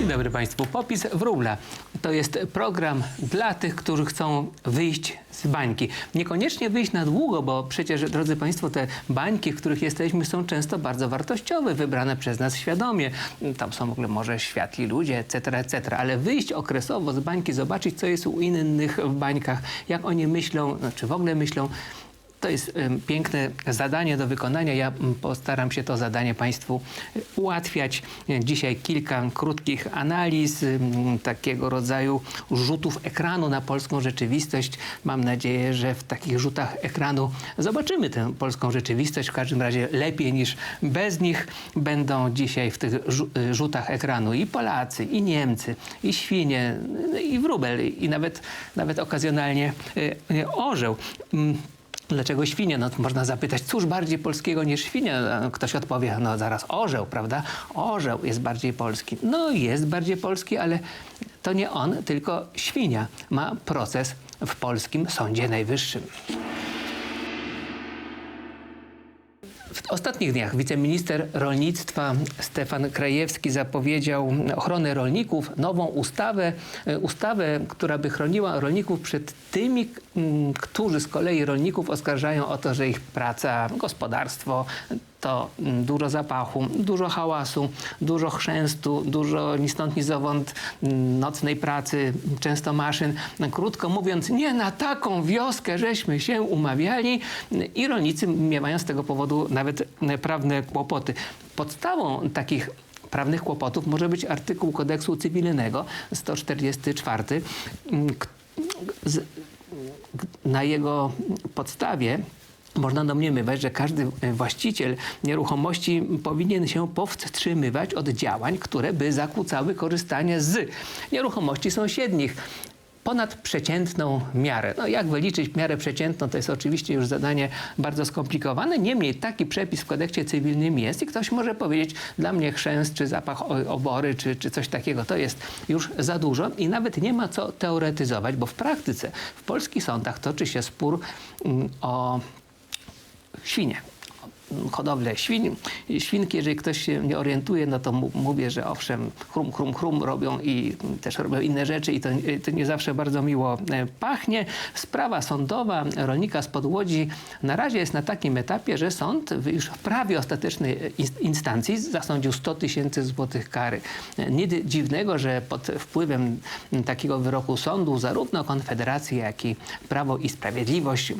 Dzień dobry Państwu. Popis wróbla to jest program dla tych, którzy chcą wyjść z bańki. Niekoniecznie wyjść na długo, bo przecież, drodzy Państwo, te bańki, w których jesteśmy, są często bardzo wartościowe, wybrane przez nas świadomie. Tam są w ogóle może światli ludzie, etc., etc. Ale wyjść okresowo z bańki, zobaczyć, co jest u innych w bańkach, jak oni myślą, no, czy w ogóle myślą, to jest piękne zadanie do wykonania. Ja mm, postaram się to zadanie Państwu y, ułatwiać. Y, Dzisiaj kilka krótkich analiz, takiego rodzaju rzutów ekranu na polską rzeczywistość. Mam nadzieję, że w takich rzutach ekranu zobaczymy tę polską rzeczywistość. W każdym razie lepiej niż bez nich będą dzisiaj w tych y, rzutach ekranu i Polacy, i Niemcy, i świnie, y, i wróbel, i nawet, nawet okazjonalnie orzeł. Dlaczego świnie? No można zapytać, cóż bardziej polskiego niż świnia? A Ktoś odpowie, no zaraz orzeł, prawda? Orzeł jest bardziej polski. No jest bardziej polski, ale to nie on, tylko świnia ma proces w polskim Sądzie Najwyższym. W ostatnich dniach wiceminister rolnictwa Stefan Krajewski zapowiedział ochronę rolników, nową ustawę, e, ustawę, która by chroniła rolników przed tymi, którzy z kolei rolników oskarżają o to, że ich praca, gospodarstwo to mm, dużo zapachu, dużo hałasu, dużo chrzęstu, dużo ni stąd, ni zowąd mm, nocnej pracy, często maszyn. Krótko mówiąc, nie na taką wioskę żeśmy się umawiali i rolnicy miewają z tego powodu nawet e, prawne kłopoty. Podstawą takich prawnych kłopotów może być artykuł kodeksu cywilnego 144, mm, na jego podstawie można domniemywać, że każdy właściciel nieruchomości powinien się powstrzymywać od działań, które by zakłócały korzystanie z nieruchomości sąsiednich ponad przeciętną miarę. No, jak wyliczyć miarę przeciętną, to jest oczywiście już zadanie bardzo skomplikowane. Niemniej taki przepis w kodeksie cywilnym jest i ktoś może powiedzieć, dla mnie chrzęst, czy zapach obory, czy, czy coś takiego, to jest już za dużo i nawet nie ma co teoretyzować, bo w praktyce w polskich sądach toczy się spór mm, o świnie. Hodowlę świn. Świnki, jeżeli ktoś się nie orientuje, no to mówię, że owszem, chrum, chrum, chrum robią i też robią inne rzeczy i to, to nie zawsze bardzo miło e, pachnie. Sprawa sądowa rolnika z Podłodzi na razie jest na takim etapie, że sąd już w prawie ostatecznej ins- instancji zasądził 100 tysięcy złotych kary. E, Nic dziwnego, że pod wpływem takiego wyroku sądu zarówno Konfederacja, jak i Prawo i Sprawiedliwość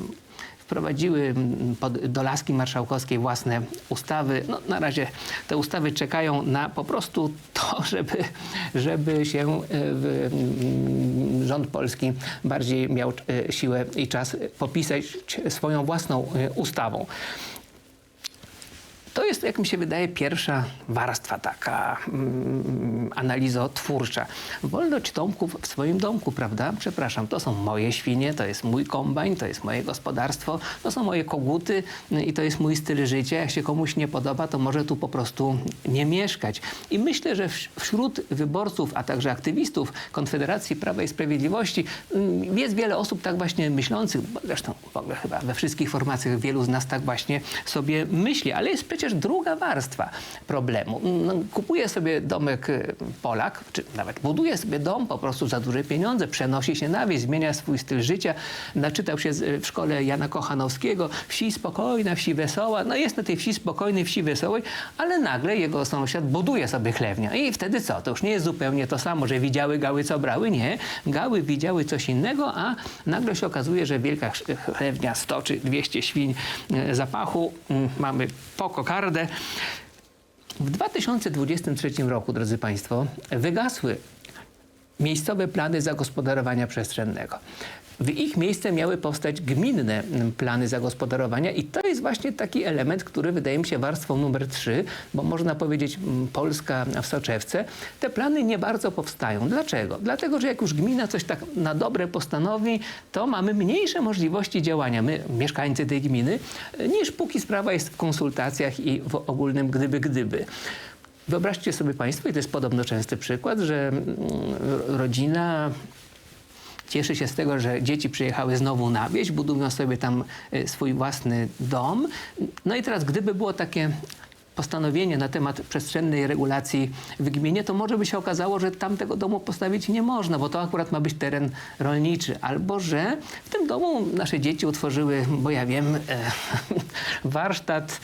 wprowadziły mm, pod, do laski marszałkowskiej własne ustawy. No, na razie te ustawy czekają na po prostu to, żeby, żeby się e, w, mm, rząd polski bardziej miał e, siłę i czas popisać swoją własną e, ustawą. To jest, jak mi się wydaje, pierwsza warstwa taka mm, analizotwórcza. Wolność domków w swoim domku, prawda? Przepraszam, to są moje świnie, to jest mój kombajn, to jest moje gospodarstwo, to są moje koguty y, i to jest mój styl życia. Jak się komuś nie podoba, to może tu po prostu nie mieszkać. I myślę, że wś- wśród wyborców, a także aktywistów Konfederacji Prawa i Sprawiedliwości mm, jest wiele osób tak właśnie myślących, zresztą w ogóle chyba we wszystkich formacjach wielu z nas tak właśnie sobie myśli, ale jest przecież druga warstwa problemu. No, kupuje sobie domek y, Polak, czy nawet buduje sobie dom po prostu za duże pieniądze, przenosi się na wieś, zmienia swój styl życia, naczytał się z- w szkole Jana Kochanowskiego, wsi spokojna, wsi wesoła, no jest na tej wsi spokojnej, wsi wesołej, ale nagle jego sąsiad buduje sobie chlewnię i wtedy co? To już nie jest zupełnie to samo, że widziały gały, co brały, nie. Gały widziały coś innego, a nagle się okazuje, że wielka ch- chlewnia 100 czy 200 świń e, zapachu, mm, mamy po W 2023 roku, drodzy Państwo, wygasły miejscowe plany zagospodarowania przestrzennego. W ich miejsce miały powstać gminne mm, plany zagospodarowania i to jest właśnie taki element, który wydaje mi się warstwą numer 3, bo można powiedzieć mm, Polska w soczewce. Te plany nie bardzo powstają. Dlaczego? Dlatego, że jak już gmina coś tak na dobre postanowi, to mamy mniejsze możliwości działania, my, mieszkańcy tej gminy, niż póki sprawa jest w konsultacjach i w ogólnym gdyby, gdyby. Wyobraźcie sobie Państwo, i to jest podobno częsty przykład, że mm, rodzina cieszy się z tego, że dzieci przyjechały znowu na wieś, budują sobie tam y, swój własny dom. No i teraz, gdyby było takie postanowienie na temat przestrzennej regulacji w gminie, to może by się okazało, że tam tego domu postawić nie można, bo to akurat ma być teren rolniczy. Albo, że w tym domu nasze dzieci utworzyły, bo ja wiem, e, warsztat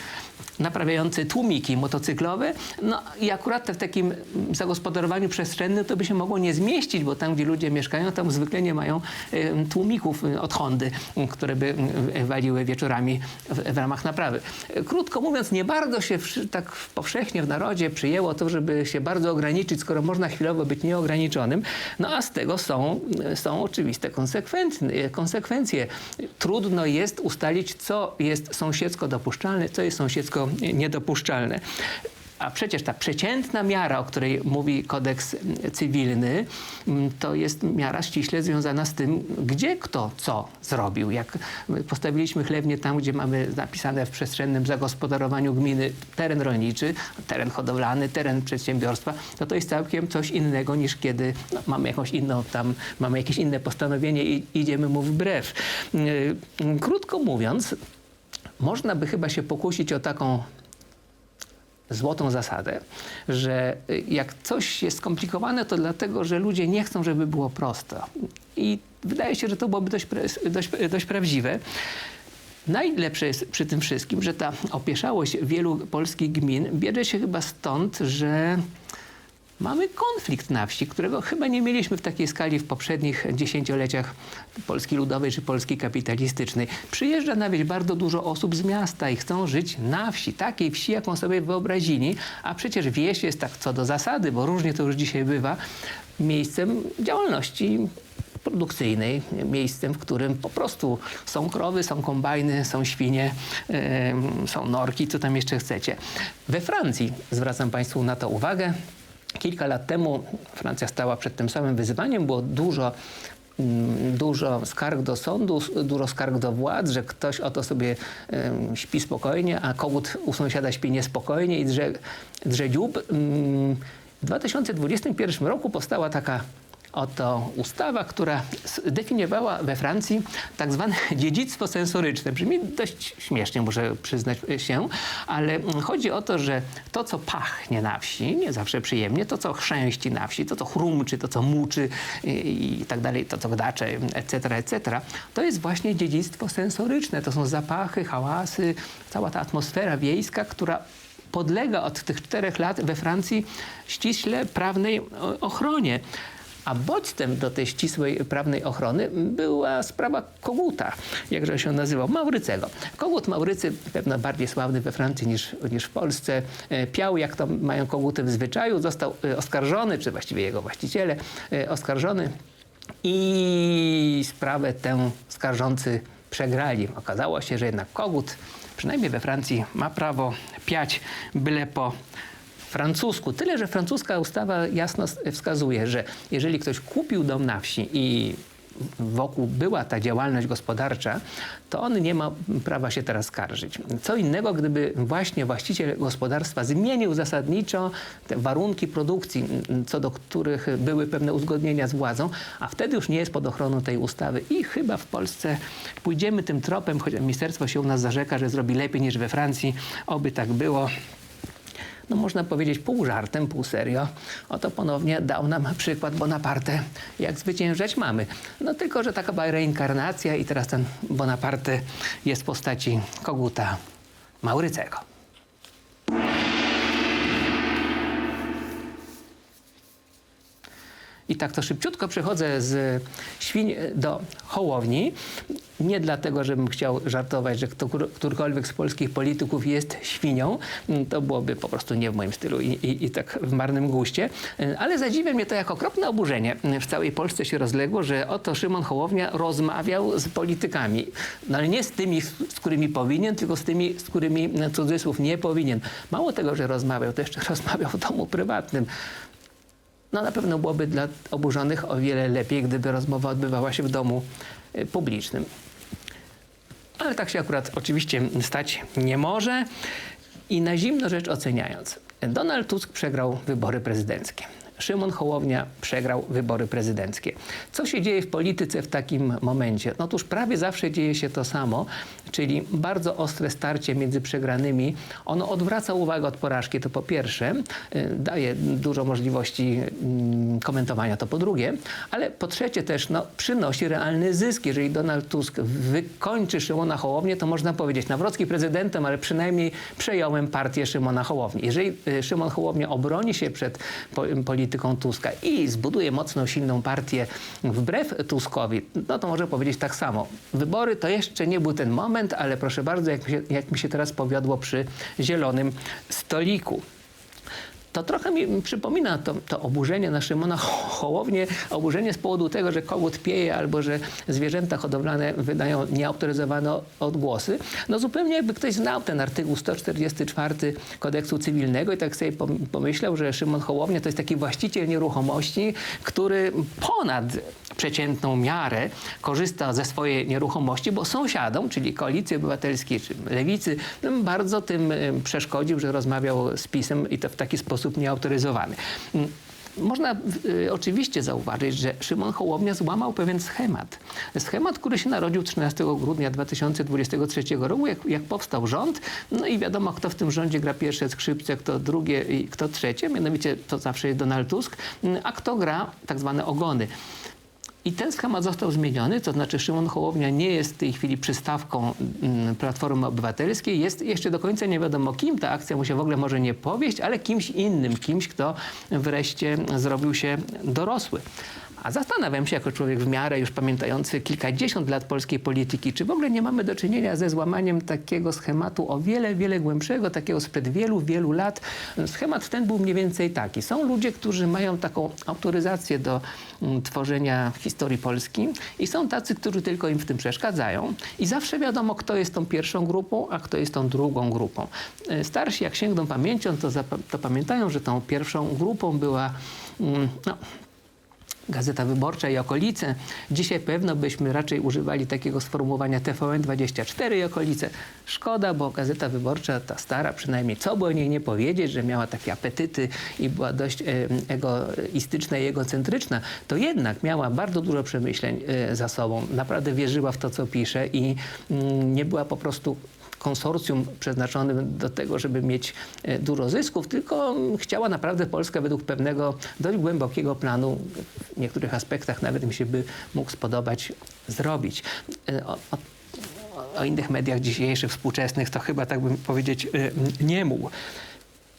naprawiający tłumiki motocyklowe. No i akurat w takim zagospodarowaniu przestrzennym to by się mogło nie zmieścić, bo tam, gdzie ludzie mieszkają, tam zwykle nie mają e, tłumików e, od Hondy, które by m, waliły wieczorami w, ramach naprawy. E, Krótko mówiąc, nie bardzo się tak powszechnie w narodzie przyjęło to, żeby się bardzo ograniczyć, skoro można chwilowo być nieograniczonym. No a z tego są, są oczywiste konsekwencje. Trudno jest ustalić, co jest sąsiedzko dopuszczalne, co jest sąsiedzko niedopuszczalne. A przecież ta przeciętna miara, o której mówi kodeks cywilny, mm, to jest miara ściśle związana z tym, gdzie kto co zrobił. Jak postawiliśmy chlewnię tam, gdzie mamy napisane w przestrzennym zagospodarowaniu gminy teren rolniczy, teren hodowlany, teren przedsiębiorstwa, to to jest całkiem coś innego niż kiedy no, mamy jakąś inną tam, mamy jakieś inne postanowienie i idziemy mu wbrew. Yy, Krótko mówiąc, można by chyba się pokusić o taką złotą zasadę, że y, jak coś jest skomplikowane, to dlatego, że ludzie nie chcą, żeby było prosto. I wydaje się, że to byłoby dość, dość, dość prawdziwe. Najlepsze jest przy tym wszystkim, że ta opieszałość wielu polskich gmin bierze się chyba stąd, że mamy konflikt na wsi, którego chyba nie mieliśmy w takiej skali w poprzednich dziesięcioleciach Polski Ludowej czy Polski kapitalistycznej. Przyjeżdża na wieś bardzo dużo osób z miasta i chcą żyć na wsi, takiej wsi, jaką sobie wyobrazili, a przecież wieś jest tak co do zasady, bo różnie to już dzisiaj bywa, miejscem działalności produkcyjnej, miejscem, w którym po prostu są krowy, są kombajny, są świnie, em, są norki, co tam jeszcze chcecie. We Francji, zwracam Państwu na to uwagę, kilka lat temu Francja stała przed tym samym wyzwaniem, było dużo mm, dużo skarg do sądu, dużo skarg do władz, że ktoś oto sobie śpi spokojnie, a kogut u sąsiada śpi niespokojnie i drze, drze dziób. Mm, W 2021 roku powstała taka oto ustawa, która definiowała we Francji tak zwane dziedzictwo sensoryczne. Brzmi dość śmiesznie, muszę przyznać się, ale mm, chodzi o to, że to, co pachnie na wsi, nie zawsze przyjemnie, to, co chrzęści na wsi, to, co chrumczy, to, co muczy i, tak dalej, to, co gdacze, etc., etc., to jest właśnie dziedzictwo sensoryczne. To są zapachy, hałasy, cała ta atmosfera wiejska, która podlega od tych czterech lat we Francji ściśle prawnej ochronie. A bodźcem do tej ścisłej prawnej ochrony była sprawa koguta, jakże się nazywał, Maurycego. Kogut Maurycy, pewno bardziej sławny we Francji niż, niż w Polsce, e, piał, jak to mają koguty w zwyczaju, został e, oskarżony, czy właściwie jego właściciele, e, oskarżony i sprawę tę skarżący przegrali. Okazało się, że jednak kogut, przynajmniej we Francji, ma prawo piać byle po francusku. Tyle, że francuska ustawa jasno wskazuje, że jeżeli ktoś kupił dom na wsi i wokół była ta działalność gospodarcza, to on nie ma prawa się teraz skarżyć. Co innego, gdyby właśnie właściciel gospodarstwa zmienił zasadniczo te warunki produkcji, m, co do których były pewne uzgodnienia z władzą, a wtedy już nie jest pod ochroną tej ustawy. I chyba w Polsce pójdziemy tym tropem, choć ministerstwo się u nas zarzeka, że zrobi lepiej niż we Francji. Oby tak było no można powiedzieć pół żartem, pół serio. Oto ponownie dał nam przykład Bonaparte, jak zwyciężać mamy. No tylko, że taka była reinkarnacja i teraz ten Bonaparte jest w postaci koguta Maurycego. I tak to szybciutko przechodzę z świń do hołowni. Nie dlatego, żebym chciał żartować, że którykolwiek z polskich polityków jest świnią. To byłoby po prostu nie w moim stylu i, i, i tak w marnym guście. Ale zadziwia mnie to jak okropne oburzenie. W całej Polsce się rozległo, że oto Szymon Hołownia rozmawiał z politykami. No ale nie z tymi, z którymi powinien, tylko z tymi, z którymi cudzysłów nie powinien. Mało tego, że rozmawiał, to jeszcze rozmawiał w domu prywatnym. No na pewno byłoby dla oburzonych o wiele lepiej, gdyby rozmowa odbywała się w domu y, publicznym. Ale tak się akurat oczywiście stać nie może. I na zimno rzecz oceniając, Donald Tusk przegrał wybory prezydenckie. Szymon Hołownia przegrał wybory prezydenckie. Co się dzieje w polityce w takim momencie? No Otóż prawie zawsze dzieje się to samo, czyli bardzo ostre starcie między przegranymi. Ono odwraca uwagę od porażki, to po pierwsze, y, daje dużo możliwości mm, komentowania, to po drugie, ale po trzecie też no, przynosi realny zysk. Jeżeli Donald Tusk wykończy Szymona Hołownię, to można powiedzieć, Nawrocki prezydentem, ale przynajmniej przejąłem partię Szymona Hołowni. Jeżeli y, Szymon Hołownia obroni się przed po, polityką Tuska i zbuduje mocną, silną partię wbrew Tuskowi, no to może powiedzieć tak samo. Wybory to jeszcze nie był ten moment, ale proszę bardzo, jak mi się, jak mi się teraz powiodło przy zielonym stoliku. To trochę mi przypomina to, to oburzenie na Szymona Hołownię, oburzenie z powodu tego, że kogut pieje albo że zwierzęta hodowlane wydają nieautoryzowane odgłosy. No zupełnie jakby ktoś znał ten artykuł 144 kodeksu cywilnego i tak sobie pom- pomyślał, że Szymon Hołownia to jest taki właściciel nieruchomości, który ponad przeciętną miarę korzysta ze swojej nieruchomości, bo sąsiadom, czyli Koalicji Obywatelskiej czy Lewicy, bardzo tym przeszkodził, że rozmawiał z PiSem i to w taki sposób nieautoryzowany. Mm, Można y, oczywiście zauważyć, że Szymon Hołownia złamał pewien schemat. Schemat, który się narodził 13 grudnia 2023 roku, jak, jak powstał rząd. No i wiadomo, kto w tym rządzie gra pierwsze skrzypce, kto drugie i kto trzecie. Mianowicie to zawsze jest Donald Tusk, mm, a kto gra tak zwane ogony. I ten schemat został zmieniony, to znaczy Szymon Hołownia nie jest w tej chwili przystawką mm, Platformy Obywatelskiej, jest jeszcze do końca nie wiadomo kim, ta akcja mu się w ogóle może nie powieść, ale kimś innym, kimś, kto wreszcie zrobił się dorosły. A zastanawiam się, jako człowiek w miarę już pamiętający kilkadziesiąt lat polskiej polityki, czy w ogóle nie mamy do czynienia ze złamaniem takiego schematu o wiele, wiele głębszego, takiego sprzed wielu, wielu lat. Schemat ten był mniej więcej taki. Są ludzie, którzy mają taką autoryzację do mm, tworzenia historii Polski i są tacy, którzy tylko im w tym przeszkadzają. I zawsze wiadomo, kto jest tą pierwszą grupą, a kto jest tą drugą grupą. E, Starsi, jak sięgną pamięcią, to, to pamiętają, że tą pierwszą grupą była mm, no, Gazeta Wyborcza i okolice. Dzisiaj pewno byśmy raczej używali takiego sformułowania TVN24 i okolice. Szkoda, bo Gazeta Wyborcza, ta stara przynajmniej, co by o niej nie powiedzieć, że miała takie apetyty i była dość egoistyczna i egocentryczna, to jednak miała bardzo dużo przemyśleń e, za sobą. Naprawdę wierzyła w to, co pisze i mm, nie była po prostu konsorcjum przeznaczonym do tego, żeby mieć e, dużo zysków, tylko mm, chciała naprawdę Polskę według pewnego dość głębokiego planu, w niektórych aspektach nawet mi się by mógł spodobać, zrobić. E, O, o, o innych mediach dzisiejszych, współczesnych, to chyba tak bym powiedzieć e, nie mógł.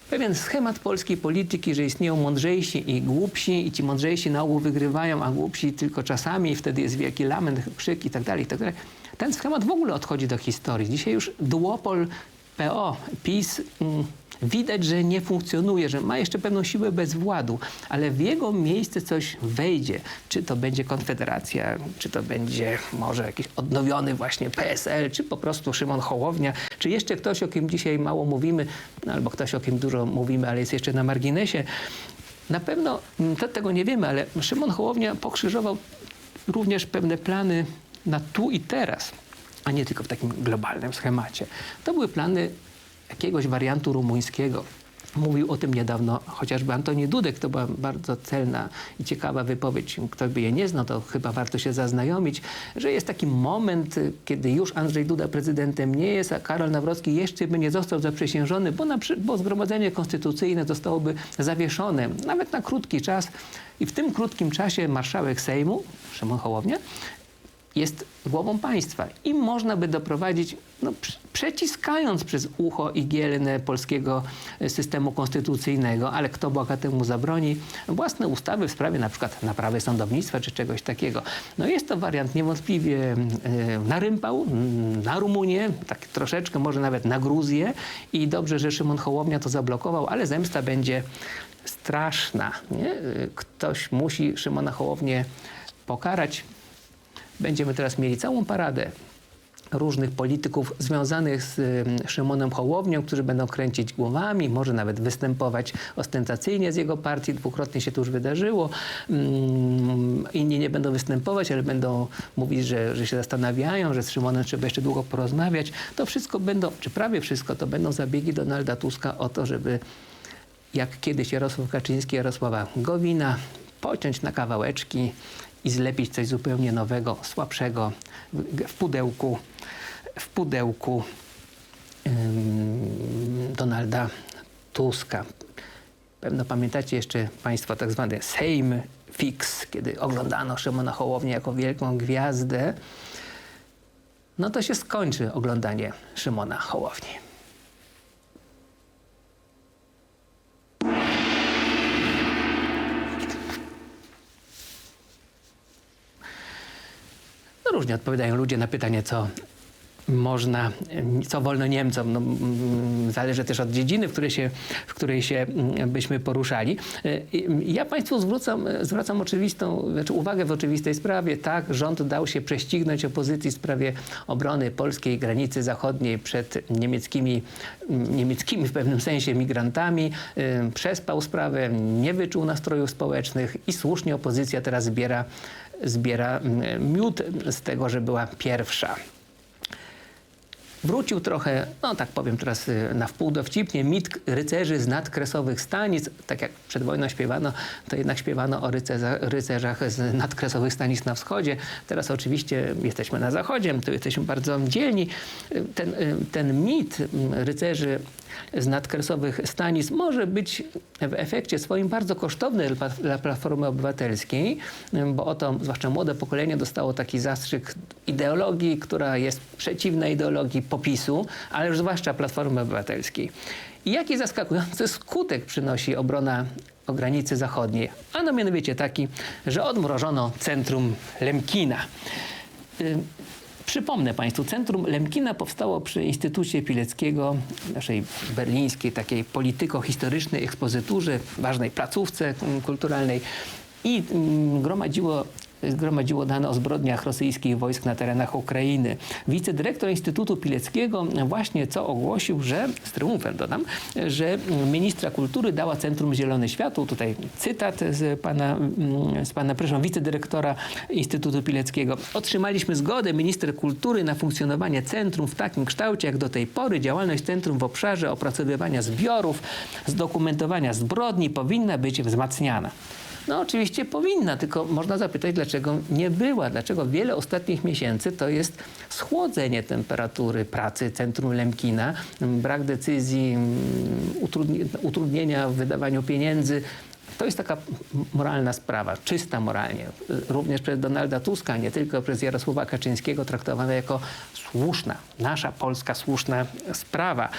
Pewien schemat polskiej polityki, że istnieją mądrzejsi i głupsi i ci mądrzejsi na ogół wygrywają, a głupsi tylko czasami i wtedy jest wielki lament, krzyk i tak dalej, i tak dalej. Ten schemat w ogóle odchodzi do historii. Dzisiaj już duopol PO, PiS mm, widać, że nie funkcjonuje, że ma jeszcze pewną siłę bezwładu, ale w jego miejsce coś wejdzie. Czy to będzie Konfederacja, czy to będzie może jakiś odnowiony właśnie PSL, czy po prostu Szymon Hołownia, czy jeszcze ktoś, o kim dzisiaj mało mówimy, no, albo ktoś, o kim dużo mówimy, ale jest jeszcze na marginesie. Na pewno mm, to, tego nie wiemy, ale Szymon Hołownia pokrzyżował również pewne plany na tu i teraz, a nie tylko w takim globalnym schemacie. To były plany jakiegoś wariantu rumuńskiego. Mówił o tym niedawno chociażby Antoni Dudek. To była bardzo celna i ciekawa wypowiedź. Kto by je nie znał, to chyba warto się zaznajomić, że jest taki moment, kiedy już Andrzej Duda prezydentem nie jest, a Karol Nawrocki jeszcze by nie został zaprzysiężony, bo, na, bo Zgromadzenie Konstytucyjne zostałoby zawieszone nawet na krótki czas. I w tym krótkim czasie marszałek Sejmu, Szymon Hołownia, jest głową państwa i można by doprowadzić, no, prze- przeciskając przez ucho igielne polskiego e, systemu konstytucyjnego, ale kto Boga temu zabroni, własne ustawy w sprawie na przykład naprawy sądownictwa czy czegoś takiego. No jest to wariant niewątpliwie e, na rympał, na Rumunię, tak troszeczkę może nawet na Gruzję i dobrze, że Szymon Hołownia to zablokował, ale zemsta będzie straszna. Nie? E, Ktoś musi Szymona Hołownię pokarać. Będziemy teraz mieli całą paradę różnych polityków związanych z ym, Szymonem Hołownią, którzy będą kręcić głowami, może nawet występować ostentacyjnie z jego partii. Dwukrotnie się to już wydarzyło. Ym, inni nie będą występować, ale będą mówić, że, że się zastanawiają, że z Szymonem trzeba jeszcze długo porozmawiać. To wszystko będą, czy prawie wszystko, to będą zabiegi Donalda Tuska o to, żeby jak kiedyś Jarosław Kaczyński, Jarosława Gowina, pociąć na kawałeczki i zlepić coś zupełnie nowego, słabszego w, pudełku, w pudełku Donalda Tuska. Pewno pamiętacie jeszcze Państwo tak zwany Sejm Fix, kiedy oglądano Szymona Hołownię jako wielką gwiazdę. No to się skończy oglądanie Szymona Hołowni. Różnie odpowiadają ludzie na pytanie, co można, co wolno Niemcom. No, mm, zależy też od dziedziny, w której się, w której się mm, byśmy poruszali. Y, Ja Państwu zwracam, zwracam oczywistą, znaczy uwagę w oczywistej sprawie. Tak, rząd dał się prześcignąć opozycji w sprawie obrony polskiej granicy zachodniej przed niemieckimi, mm, niemieckimi w pewnym sensie migrantami. Y, Przespał sprawę, nie wyczuł nastrojów społecznych i słusznie opozycja teraz zbiera, zbiera miód z tego, że była pierwsza. Wrócił trochę, no tak powiem teraz y, na wpół dowcipnie, mit rycerzy z nadkresowych stanic. Tak jak przed wojną śpiewano, to jednak śpiewano o rycerza, rycerzach z nadkresowych stanic na wschodzie. Teraz oczywiście jesteśmy na zachodzie, tu jesteśmy bardzo dzielni. Y, Ten, y, ten mit mm, rycerzy z nadkresowych stanic może być w efekcie swoim bardzo kosztowny dla- Platformy Obywatelskiej, bo oto zwłaszcza młode pokolenie dostało taki zastrzyk ideologii, która jest przeciwna ideologii popisu, ale już zwłaszcza Platformy Obywatelskiej. Jaki zaskakujący skutek przynosi obrona o granicy zachodniej? A no mianowicie taki, że odmrożono centrum Lemkina. Przypomnę Państwu, Centrum Lemkina powstało przy Instytucie Pileckiego, naszej berlińskiej takiej polityko-historycznej ekspozyturze, ważnej placówce kulturalnej i mm, gromadziło zgromadziło dane o zbrodniach rosyjskich wojsk na terenach Ukrainy. Wicedyrektor Instytutu Pileckiego właśnie co ogłosił, że, z triumfem dodam, że ministra kultury dała Centrum Zielone Światło. Tutaj cytat z pana, mm, z pana proszę, wicedyrektora Instytutu Pileckiego. Otrzymaliśmy zgodę minister kultury na funkcjonowanie centrum w takim kształcie, jak do tej pory. Działalność centrum w obszarze opracowywania zbiorów, zdokumentowania zbrodni powinna być wzmacniana. No oczywiście powinna, tylko można zapytać, dlaczego nie była, dlaczego wiele ostatnich miesięcy to jest schłodzenie temperatury pracy Centrum Lemkina, brak decyzji, utrudnienia w wydawaniu pieniędzy. To jest taka moralna sprawa, czysta moralnie. Również przez Donalda Tuska, nie tylko przez Jarosława Kaczyńskiego traktowana jako słuszna, nasza polska słuszna sprawa.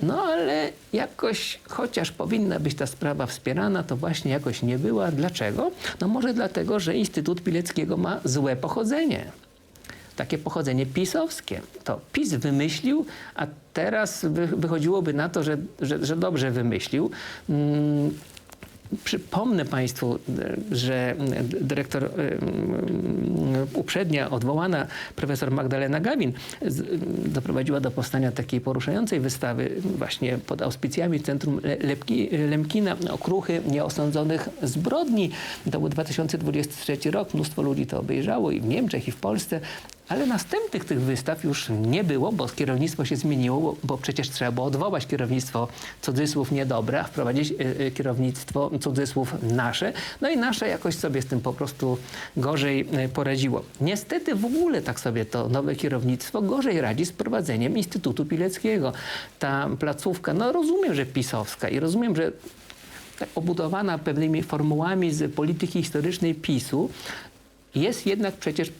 No ale jakoś, chociaż powinna być ta sprawa wspierana, to właśnie jakoś nie była. Dlaczego? No może dlatego, że Instytut Pileckiego ma złe pochodzenie. Takie pochodzenie pisowskie. To PiS wymyślił, a teraz wy, wychodziłoby na to, że, że, że dobrze wymyślił. Mm, Przypomnę Państwu, że dyrektor uprzednia odwołana profesor Magdalena Gawin doprowadziła do powstania takiej poruszającej wystawy właśnie pod auspicjami Centrum Le- Lepki, Lemkina okruchy nieosądzonych zbrodni. To był 2023 rok, mnóstwo ludzi to obejrzało i w Niemczech i w Polsce. Ale następnych tych wystaw już nie było, bo kierownictwo się zmieniło, bo, bo przecież trzeba było odwołać kierownictwo cudzysłów niedobre, a wprowadzić y, y, kierownictwo cudzysłów nasze. No i nasze jakoś sobie z tym po prostu gorzej y, poradziło. Niestety w ogóle tak sobie to nowe kierownictwo gorzej radzi z prowadzeniem Instytutu Pileckiego. Ta placówka, no rozumiem, że pisowska i rozumiem, że obudowana pewnymi formułami z polityki historycznej PiSu, jest jednak przecież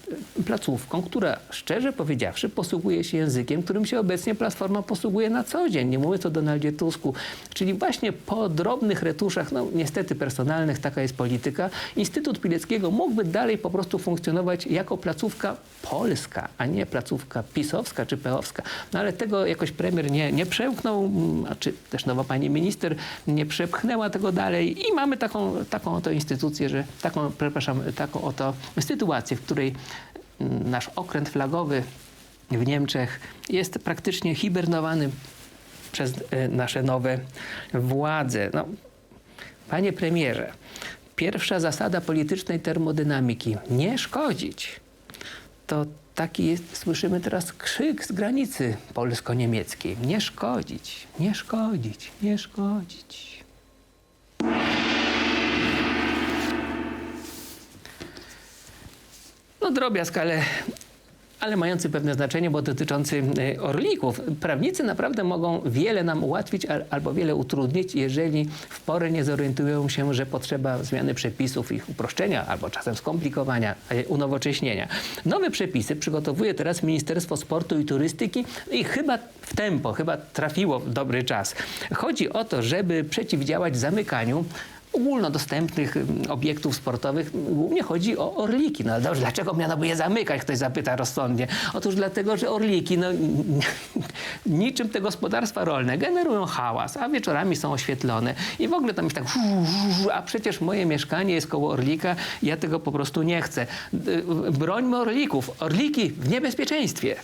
placówką, która szczerze powiedziawszy posługuje się językiem, którym się obecnie Platforma posługuje na co dzień. Nie mówiąc o Donaldzie Tusku. Czyli właśnie po drobnych retuszach, no niestety personalnych, taka jest polityka, Instytut Pileckiego mógłby dalej po prostu funkcjonować jako placówka polska, a nie placówka pisowska czy peowska. No ale tego jakoś premier nie, nie przełknął, czy też nowa pani minister nie przepchnęła tego dalej i mamy taką, taką oto instytucję, że taką, przepraszam, taką oto sytuację, w której nasz okręt flagowy w Niemczech jest praktycznie hibernowany przez e, nasze nowe władze. No, panie premierze, pierwsza zasada politycznej termodynamiki nie szkodzić. To taki jest, słyszymy teraz krzyk z granicy polsko-niemieckiej. Nie szkodzić, nie szkodzić, nie szkodzić. No drobiazg, ale, ale mający pewne znaczenie, bo dotyczący e, orlików. Prawnicy naprawdę mogą wiele nam ułatwić al- albo wiele utrudnić, jeżeli w porę nie zorientują się, że potrzeba zmiany przepisów, ich uproszczenia albo czasem skomplikowania, unowocześnienia. Nowe przepisy przygotowuje teraz Ministerstwo Sportu i Turystyki i chyba w tempo, chyba trafiło w dobry czas. Chodzi o to, żeby przeciwdziałać zamykaniu ogólnodostępnych obiektów sportowych. Głównie chodzi o orliki. No dobrze, dlaczego miano by je zamykać? Ktoś zapyta rozsądnie. Otóż dlatego, że orliki no, niczym te gospodarstwa rolne generują hałas, a wieczorami są oświetlone i w ogóle tam jest tak a przecież moje mieszkanie jest koło orlika, ja tego po prostu nie chcę. Y, Brońmy orlików. Orliki w niebezpieczeństwie.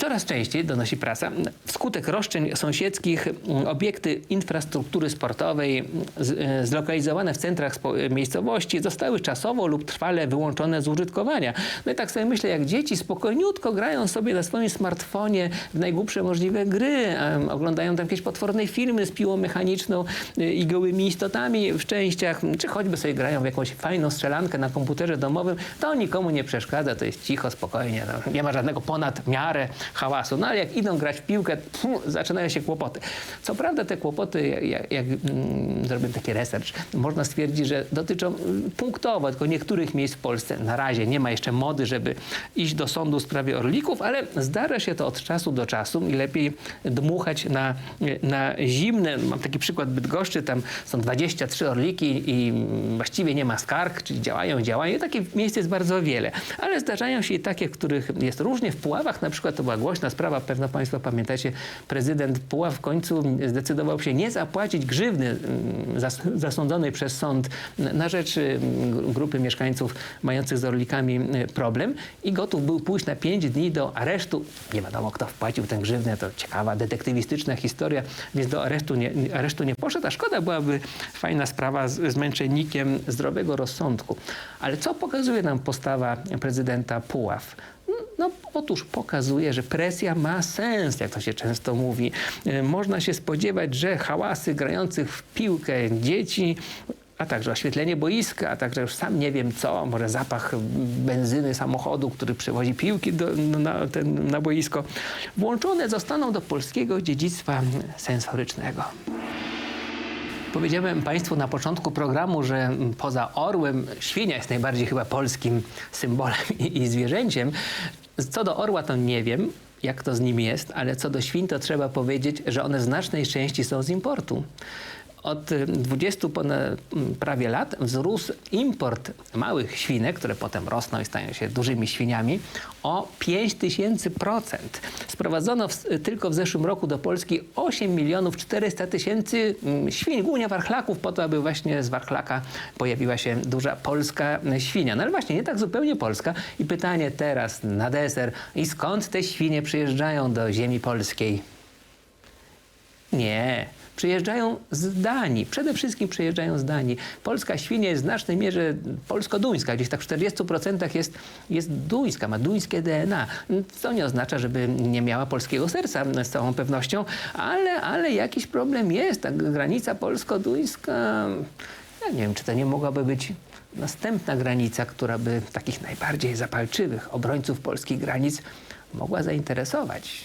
Coraz częściej, donosi prasa, wskutek roszczeń sąsiedzkich m, obiekty infrastruktury sportowej m, z, e, zlokalizowane w centrach spo, miejscowości zostały czasowo lub trwale wyłączone z użytkowania. No i tak sobie myślę, jak dzieci spokojniutko grają sobie na swoim smartfonie w najgłupsze możliwe gry, oglądają tam jakieś potworne filmy z piłą mechaniczną y, i gołymi istotami w częściach, czy choćby sobie grają w jakąś fajną strzelankę na komputerze domowym, to nikomu nie przeszkadza, to jest cicho, spokojnie, no, nie ma żadnego ponad miarę hałasu. No ale jak idą grać w piłkę, pfu, zaczynają się kłopoty. Co prawda te kłopoty, jak, jak, mm, zrobiłem taki research, można stwierdzić, że dotyczą mm, punktowo tylko niektórych miejsc w Polsce. Na razie nie ma jeszcze mody, żeby iść do sądu w sprawie orlików, ale zdarza się to od czasu do czasu i lepiej dmuchać na, na zimne. Mam taki przykład Bydgoszczy, tam są 23 orliki i właściwie nie ma skarg, czyli działają, działają. I takich miejsc jest bardzo wiele. Ale zdarzają się i takie, w których jest różnie. W Puławach na przykład to była głośna sprawa, pewno Państwo pamiętacie, prezydent Puław w końcu zdecydował się nie zapłacić grzywny mm, zas- zasądzonej przez sąd na rzecz mm, grupy mieszkańców mających z orlikami y, problem i gotów był pójść na 5 dni do aresztu. Nie wiadomo, kto wpłacił tę grzywnę, to ciekawa, detektywistyczna historia, więc do aresztu nie, aresztu nie poszedł, a szkoda byłaby fajna sprawa z, z męczennikiem zdrowego rozsądku. Ale co pokazuje nam postawa prezydenta Puław? No, otóż pokazuje, że presja ma sens, jak to się często mówi. E, Można się spodziewać, że hałasy grających w piłkę dzieci a także oświetlenie boiska, a także już sam nie wiem co, może zapach benzyny samochodu, który przewozi piłki do, no, na, ten, na boisko, włączone zostaną do polskiego dziedzictwa sensorycznego. Powiedziałem Państwu na początku programu, że poza orłem świnia jest najbardziej chyba polskim symbolem i, i zwierzęciem. Co do orła to nie wiem, jak to z nim jest, ale co do świń to trzeba powiedzieć, że one w znacznej części są z importu. Od y, 20 ponad, mm, prawie lat wzrósł import małych świnek, które potem rosną i stają się dużymi świniami, o 5 tysięcy procent. Sprowadzono w, tylko w zeszłym roku do Polski 8 milionów 400 tysięcy świń, głównie warchlaków, po to, aby właśnie z warchlaka pojawiła się duża polska świnia. No ale właśnie, nie tak zupełnie polska. I pytanie teraz na deser, i skąd te świnie przyjeżdżają do ziemi polskiej? Nie. Przyjeżdżają z Danii. Przede wszystkim przyjeżdżają z Danii. Polska świnia jest w znacznej mierze polsko-duńska. Gdzieś tak w 40% jest, jest duńska, ma duńskie DNA. Co nie oznacza, żeby nie miała polskiego serca z całą pewnością, ale, ale jakiś problem jest. Ta granica polsko-duńska... Ja nie wiem, czy to nie mogłaby być następna granica, która by takich najbardziej zapalczywych obrońców polskich granic mogła zainteresować.